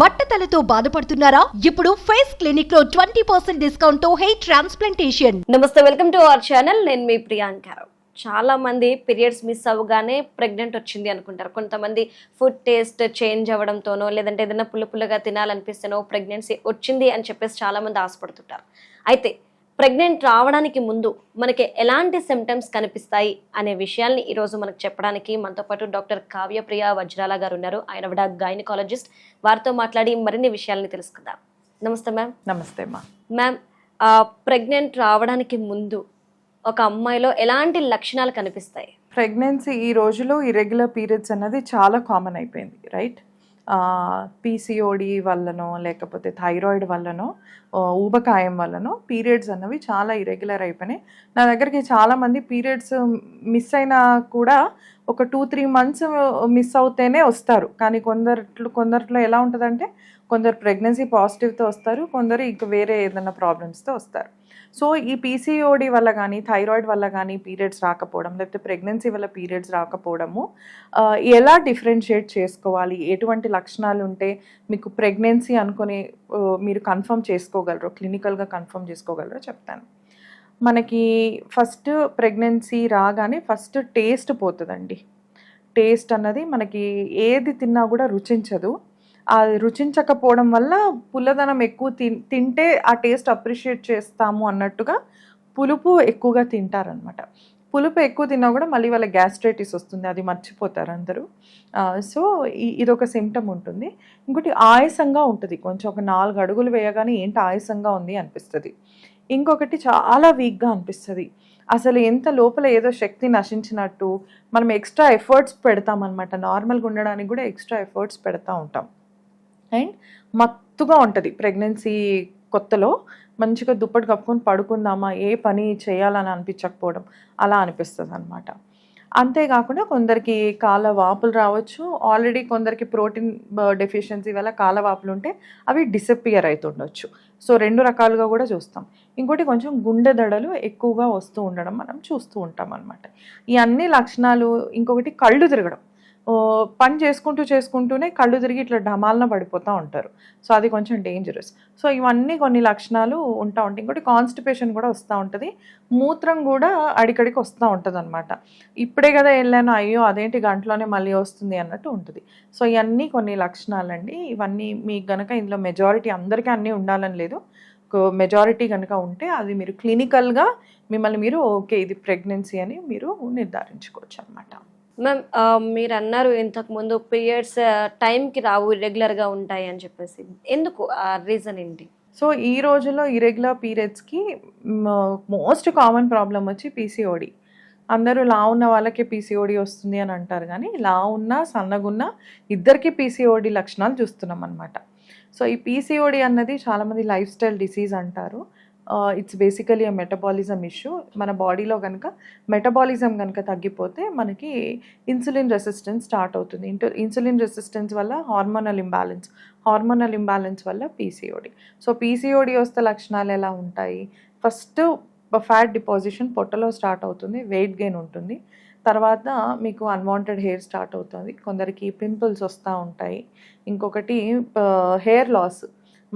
బట్టతలతో బాధపడుతున్నారా? ఇప్పుడు ఫేస్ క్లినిక్లో ట్వంటీ పర్సెంట్ డిస్కౌంట్తో హెయిర్ ట్రాన్స్ప్లాంటేషన్. నమస్తే వెల్కమ్ టు అవర్ ఛానల్. నేను మీ ప్రియాంక చాలా మంది పీరియడ్స్ మిస్ అవ్వగానే ప్రెగ్నెంట్ వచ్చింది అనుకుంటారు. కొంతమంది ఫుడ్ టేస్ట్ చేంజ్ అవ్వడంతోనో లేదంటే ఏదైనా పుల్ల పుల్లగా తినాలనిపిస్తేనో ప్రెగ్నెన్సీ వచ్చింది అని చెప్పేసి చాలా మంది ఆశపడుతుంటారు. అయితే ప్రెగ్నెంట్ రావడానికి ముందు మనకి ఎలాంటి సిమ్టమ్స్ కనిపిస్తాయి అనే విషయాల్ని ఈరోజు మనకు చెప్పడానికి మనతో పాటు డాక్టర్ కావ్యప్రియ వజ్రాల గారు ఉన్నారు. ఆయన కూడా గైనకాలజిస్ట్ వారితో మాట్లాడి మరిన్ని విషయాల్ని తెలుసుకుందాం. నమస్తే మ్యామ్ నమస్తే అమ్మా మ్యామ్ ప్రెగ్నెంట్ రావడానికి ముందు ఒక అమ్మాయిలో ఎలాంటి లక్షణాలు కనిపిస్తాయి? ప్రెగ్నెన్సీ ఈ రోజులో ఇరెగ్యులర్ పీరియడ్స్ అన్నది చాలా కామన్ అయిపోయింది రైట్ పీసీఓడి వల్లనో లేకపోతే థైరాయిడ్ వల్లనో ఊబకాయం వల్లనో పీరియడ్స్ అన్నవి చాలా ఇరెగ్యులర్ అయిపోయినాయి. నా దగ్గరికి చాలామంది పీరియడ్స్ మిస్ అయినా కూడా ఒక టూ త్రీ మంత్స్ మిస్ అవుతేనే వస్తారు. కానీ కొందరు కొందరిలో ఎలా ఉంటుందంటే కొందరు ప్రెగ్నెన్సీ పాజిటివ్తో వస్తారు కొందరు ఇంక వేరే ఏదైనా ప్రాబ్లమ్స్తో వస్తారు. సో ఈ పీసీఓడి వల్ల కానీ థైరాయిడ్ వల్ల కానీ పీరియడ్స్ రాకపోవడం లేకపోతే ప్రెగ్నెన్సీ వల్ల పీరియడ్స్ రాకపోవడము ఎలా డిఫరెన్షియేట్ చేసుకోవాలి? ఎటువంటి లక్షణాలు ఉంటే మీకు ప్రెగ్నెన్సీ అనుకొని మీరు కన్ఫర్మ్ చేసుకోగలరు క్లినికల్గా కన్ఫర్మ్ చేసుకోగలరో చెప్తాను. మనకి ఫస్ట్ ప్రెగ్నెన్సీ రాగానే ఫస్ట్ టేస్ట్ పోతుందండి. టేస్ట్ అన్నది మనకి ఏది తిన్నా కూడా రుచించదు. అది రుచించకపోవడం వల్ల పుల్లదనం ఎక్కువ తింటే ఆ టేస్ట్ అప్రిషియేట్ చేస్తాము అన్నట్టుగా పులుపు ఎక్కువగా తింటారనమాట పులుపు ఎక్కువ తిన్నా కూడా మళ్ళీ వాళ్ళ గ్యాస్ట్రైటిస్ వస్తుంది అది మర్చిపోతారు అందరూ. సో ఇదొక సిమ్టమ్ ఉంటుంది. ఇంకోటి ఆయాసంగా ఉంటుంది. కొంచెం ఒక నాలుగు అడుగులు వేయగానే ఏంటి ఆయాసంగా ఉంది అనిపిస్తుంది. ఇంకొకటి చాలా వీక్గా అనిపిస్తుంది. అసలు ఎంత లోపల ఏదో శక్తి నశించినట్టు మనం ఎక్స్ట్రా ఎఫర్ట్స్ పెడతామన్నమాట. నార్మల్గా ఉండడానికి కూడా ఎక్స్ట్రా ఎఫర్ట్స్ పెడతా ఉంటాం. అండ్ మత్తుగా ఉంటుంది ప్రెగ్నెన్సీ కొత్తలో. మంచిగా దుప్పటి కప్పుకొని పడుకుందామా ఏ పని చేయాలని అనిపించకపోవడం అలా అనిపిస్తుంది అనమాట అంతేకాకుండా కొందరికి కాళ్ళ వాపులు రావచ్చు. ఆల్రెడీ కొందరికి ప్రోటీన్ డెఫిషియన్సీ వల్ల కాళ్ళ వాపులు ఉంటే అవి డిసపియర్ అవుతుండొచ్చు సో రెండు రకాలుగా కూడా చూస్తాం. ఇంకోటి కొంచెం గుండె దడలు ఎక్కువగా వస్తూ ఉండడం మనం చూస్తూ ఉంటాం అనమాట ఈ అన్ని లక్షణాలు ఇంకొకటి కళ్ళు తిరగడం. పని చేసుకుంటూ చేసుకుంటూనే కళ్ళు తిరిగి ఇట్లా డమాలన పడిపోతూ ఉంటారు. సో అది కొంచెం డేంజరస్ సో ఇవన్నీ కొన్ని లక్షణాలు ఉంటా ఉంటాయి. ఇంకోటి కాన్స్టిపేషన్ కూడా వస్తూ ఉంటుంది. మూత్రం కూడా అడికడికి వస్తూ ఉంటుంది అనమాట ఇప్పుడే కదా వెళ్ళాను అయ్యో అదేంటి గంటలోనే మళ్ళీ వస్తుంది అన్నట్టు ఉంటుంది. సో ఇవన్నీ కొన్ని లక్షణాలండి. ఇవన్నీ మీకు గనక ఇందులో మెజారిటీ అందరికీ అన్నీ ఉండాలని లేదు. మెజారిటీ కనుక ఉంటే అది మీరు క్లినికల్గా మిమ్మల్ని మీరు ఓకే ఇది ప్రెగ్నెన్సీ అని మీరు నిర్ధారించుకోవచ్చు అనమాట మ్యామ్ uh, మీరు అన్నారు ఇంతకు ముందు పీరియడ్స్ టైంకి uh, రావు రెగ్యులర్గా ఉంటాయి అని చెప్పేసి. ఎందుకు? ఆ రీజన్ ఏంటి? సో ఈ రోజుల్లో ఇరెగ్యులర్ పీరియడ్స్కి మోస్ట్ కామన్ ప్రాబ్లం వచ్చి పీసీఓడి అందరూ లా ఉన్న వాళ్ళకి పీసీఓడి వస్తుంది అని అంటారు కానీ లా ఉన్నా సన్నగున్నా ఇద్దరికి పీసీఓడి లక్షణాలు చూస్తున్నాం అనమాట సో ఈ పీసీఓడి అన్నది చాలామంది లైఫ్ స్టైల్ డిసీజ్ అంటారు. ఇట్స్ బేసికలీ మెటబాలిజం ఇష్యూ మన బాడీలో కనుక మెటబాలిజం కనుక తగ్గిపోతే మనకి ఇన్సులిన్ రెసిస్టెన్స్ స్టార్ట్ అవుతుంది. ఇంటూ ఇన్సులిన్ రెసిస్టెన్స్ వల్ల హార్మోనల్ ఇంబ్యాలెన్స్ హార్మోనల్ ఇంబ్యాలెన్స్ వల్ల పీసీఓడి సో పీసీఓడి వస్తే లక్షణాలు ఎలా ఉంటాయి? ఫస్ట్ ఫ్యాట్ డిపాజిషన్ పొట్టలో స్టార్ట్ అవుతుంది వెయిట్ గెయిన్ ఉంటుంది. తర్వాత మీకు అన్వాంటెడ్ హెయిర్ స్టార్ట్ అవుతుంది కొందరికి పింపుల్స్ వస్తూ ఉంటాయి. ఇంకొకటి uh, హెయిర్ లాస్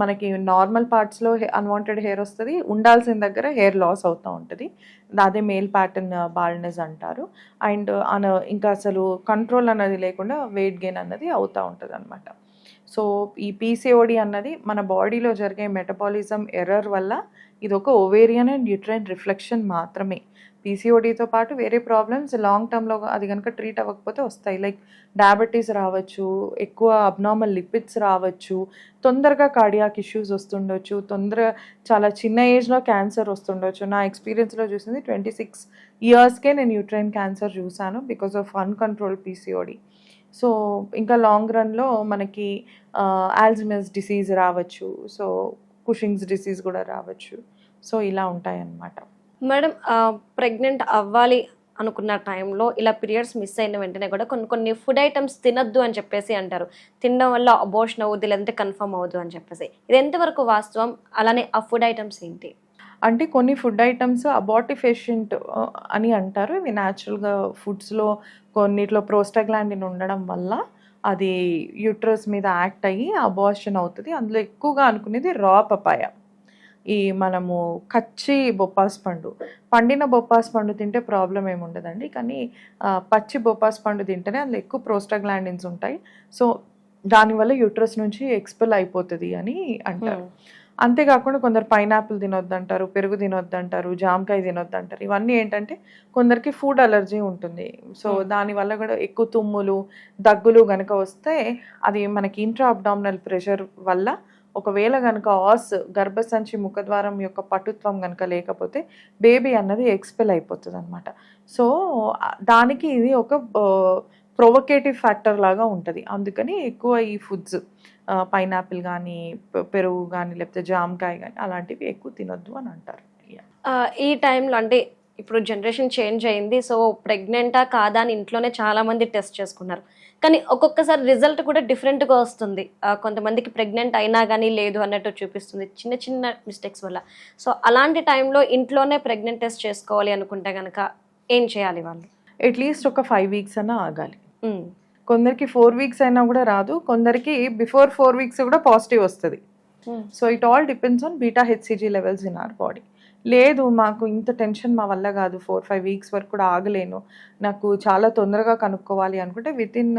మనకి నార్మల్ పార్ట్స్లో అన్వాంటెడ్ హెయిర్ వస్తుంది. ఉండాల్సిన దగ్గర హెయిర్ లాస్ అవుతూ ఉంటుంది. అదే మేల్ ప్యాటర్న్ బాల్నెస్ అంటారు. అండ్ uh, అన ఇంకా అసలు కంట్రోల్ అన్నది లేకుండా వెయిట్ గెయిన్ అన్నది అవుతూ ఉంటుంది అనమాట సో ఈ పీసీఓడి అన్నది మన బాడీలో జరిగే మెటబాలిజం ఎర్రర్ వల్ల ఇది ఒక ఓవేరియన్ అండ్ న్యూట్రైన్ రిఫ్లెక్షన్ మాత్రమే. పీసీఓడితో పాటు వేరే ప్రాబ్లమ్స్ లాంగ్ టర్మ్లో అది కనుక ట్రీట్ అవ్వకపోతే వస్తాయి. లైక్ డయాబెటీస్ రావచ్చు ఎక్కువ అబ్నార్మల్ లిపిడ్స్ రావచ్చు తొందరగా కార్డియాక్ ఇష్యూస్ వస్తుండొచ్చు తొందర చాలా చిన్న ఏజ్లో క్యాన్సర్ వస్తుండొచ్చు. నా ఎక్స్పీరియన్స్లో చూసింది ట్వంటీ సిక్స్ ఇయర్స్కే నేను యూట్రైన్ క్యాన్సర్ చూశాను because of uncontrol PCOD so ఇంకా లాంగ్ రన్లో మనకి ఆల్జిమస్ డిసీజ్ రావచ్చు. సో కుషింగ్స్ డిసీజ్ కూడా రావచ్చు. సో ఇలా ఉంటాయన్నమాట. మేడం ప్రెగ్నెంట్ అవ్వాలి అనుకున్న టైంలో ఇలా పీరియడ్స్ మిస్ అయిన వెంటనే కూడా కొన్ని కొన్ని ఫుడ్ ఐటమ్స్ తినద్దు అని చెప్పేసి అంటారు. తినడం వల్ల అబోషన్ అవుద్ది లేదంటే కన్ఫర్మ్ అవ్వదు అని చెప్పేసి. ఇది ఎంతవరకు వాస్తవం? అలానే ఆ ఫుడ్ ఐటమ్స్ ఏంటి? అంటే కొన్ని ఫుడ్ ఐటమ్స్ అబార్టిఫేషియంట్ అని అంటారు. ఇవి న్యాచురల్గా ఫుడ్స్లో కొన్నిట్లో ప్రోస్టాగ్లాండిన్ ఉండడం వల్ల అది యూట్రస్ మీద యాక్ట్ అయ్యి అబార్షన్ అవుతుంది. అందులో ఎక్కువగా అనుకునేది రా పపాయ. ఈ మనము కచ్చి బొప్పాస్ పండు. పండిన బొప్పాస్ పండు తింటే ప్రాబ్లం ఏమి ఉండదండి. కానీ పచ్చి బొప్పాస్ పండు తింటేనే అందులో ఎక్కువ ప్రోస్టాగ్లాండిన్స్ ఉంటాయి. సో దానివల్ల యూట్రస్ నుంచి ఎక్స్పెల్ అయిపోతుంది అని అంటారు. అంతేకాకుండా కొందరు పైనాపిల్ తినొద్దంటారు పెరుగు తినొద్దంటారు జామకాయ తినొద్దంటారు. ఇవన్నీ ఏంటంటే కొందరికి ఫుడ్ అలర్జీ ఉంటుంది. So Hmm. దానివల్ల కూడా ఎక్కువ తుమ్ములు దగ్గులు గనక వస్తే అది మనకి ఇంట్రా అబ్డామినల్ ప్రెషర్ వల్ల ఒకవేళ కనుక ఆస్ గర్భసంచి ముఖద్వారం యొక్క పటుత్వం కనుక లేకపోతే బేబీ అన్నది ఎక్స్పెల్ అయిపోతుంది అనమాట సో దానికి ఇది ఒక ప్రొవకేటివ్ ఫ్యాక్టర్ లాగా ఉంటుంది. అందుకని ఎక్కువ ఈ ఫుడ్స్ పైనాపిల్ కానీ పెరుగు కానీ లేకపోతే జామకాయ కానీ అలాంటివి ఎక్కువ తినొద్దు అని అంటారు. ఈ టైంలో అంటే ఇప్పుడు జనరేషన్ చేంజ్ అయింది. సో ప్రెగ్నెంటా కాదా అని ఇంట్లోనే చాలామంది టెస్ట్ చేసుకున్నారు. కానీ ఒక్కొక్కసారి రిజల్ట్ కూడా డిఫరెంట్గా వస్తుంది. కొంతమందికి ప్రెగ్నెంట్ అయినా కానీ లేదు అన్నట్టు చూపిస్తుంది చిన్న చిన్న మిస్టేక్స్ వల్ల. సో అలాంటి టైంలో ఇంట్లోనే ప్రెగ్నెంట్ టెస్ట్ చేసుకోవాలి అనుకుంటే కనుక ఏం చేయాలి వాళ్ళు? అట్లీస్ట్ ఒక ఫైవ్ వీక్స్ అన్నా ఆగాలి. కొందరికి ఫోర్ వీక్స్ అయినా కూడా రాదు. కొందరికి బిఫోర్ ఫోర్ వీక్స్ కూడా పాజిటివ్ వస్తుంది. So it all depends on beta HCG levels in our body. లేదు మాకు ఇంత టెన్షన్ మా వల్ల కాదు. ఫోర్ ఫైవ్ వీక్స్ వరకు కూడా ఆగలేను. నాకు చాలా తొందరగా కనుక్కోవాలి అనుకుంటే విత్ ఇన్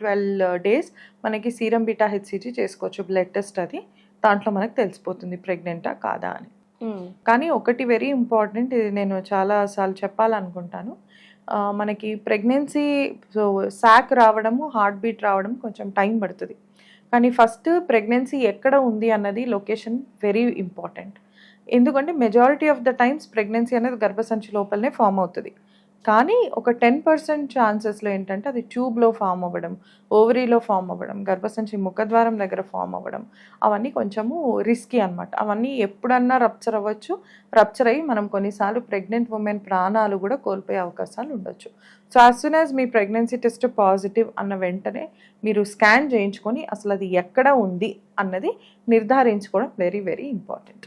ట్వెల్వ్ డేస్ మనకి సీరం బీటా హెచ్సిజీ చేసుకోవచ్చు బ్లడ్ టెస్ట్ అది. దాంట్లో మనకు తెలిసిపోతుంది ప్రెగ్నెంటా కాదా అని. ఉమ్, కానీ ఒకటి వెరీ ఇంపార్టెంట్ ఇది నేను చాలాసార్లు చెప్పాలనుకుంటాను. మనకి ప్రెగ్నెన్సీ సో శాక్ రావడము హార్ట్ బీట్ రావడం కొంచెం టైం పడుతుంది. కానీ ఫస్ట్ ప్రెగ్నెన్సీ ఎక్కడ ఉంది అన్నది లొకేషన్ వెరీ ఇంపార్టెంట్ ఎందుకంటే majority of the times pregnancy అనేది గర్భసంచి లోపలనే ఫామ్ అవుతుంది. కానీ ఒక టెన్ పర్సెంట్ ఛాన్సెస్లో ఏంటంటే అది ట్యూబ్లో ఫామ్ అవ్వడం ఓవరీలో ఫామ్ అవ్వడం గర్భసంచి ముఖద్వారం దగ్గర ఫామ్ అవ్వడం అవన్నీ కొంచెము రిస్కీ అన్నమాట. అవన్నీ ఎప్పుడన్నా రప్చర్ అవ్వచ్చు. రప్చర్ అయ్యి మనం కొన్నిసార్లు ప్రెగ్నెంట్ ఉమెన్ ప్రాణాలు కూడా కోల్పోయే అవకాశాలు ఉండొచ్చు. సో యాజ్ సూన్ యాజ్ మీ ప్రెగ్నెన్సీ టెస్ట్ పాజిటివ్ అన్న వెంటనే మీరు స్కాన్ చేయించుకొని అసలు అది ఎక్కడ ఉంది అన్నది నిర్ధారించుకోవడం very very important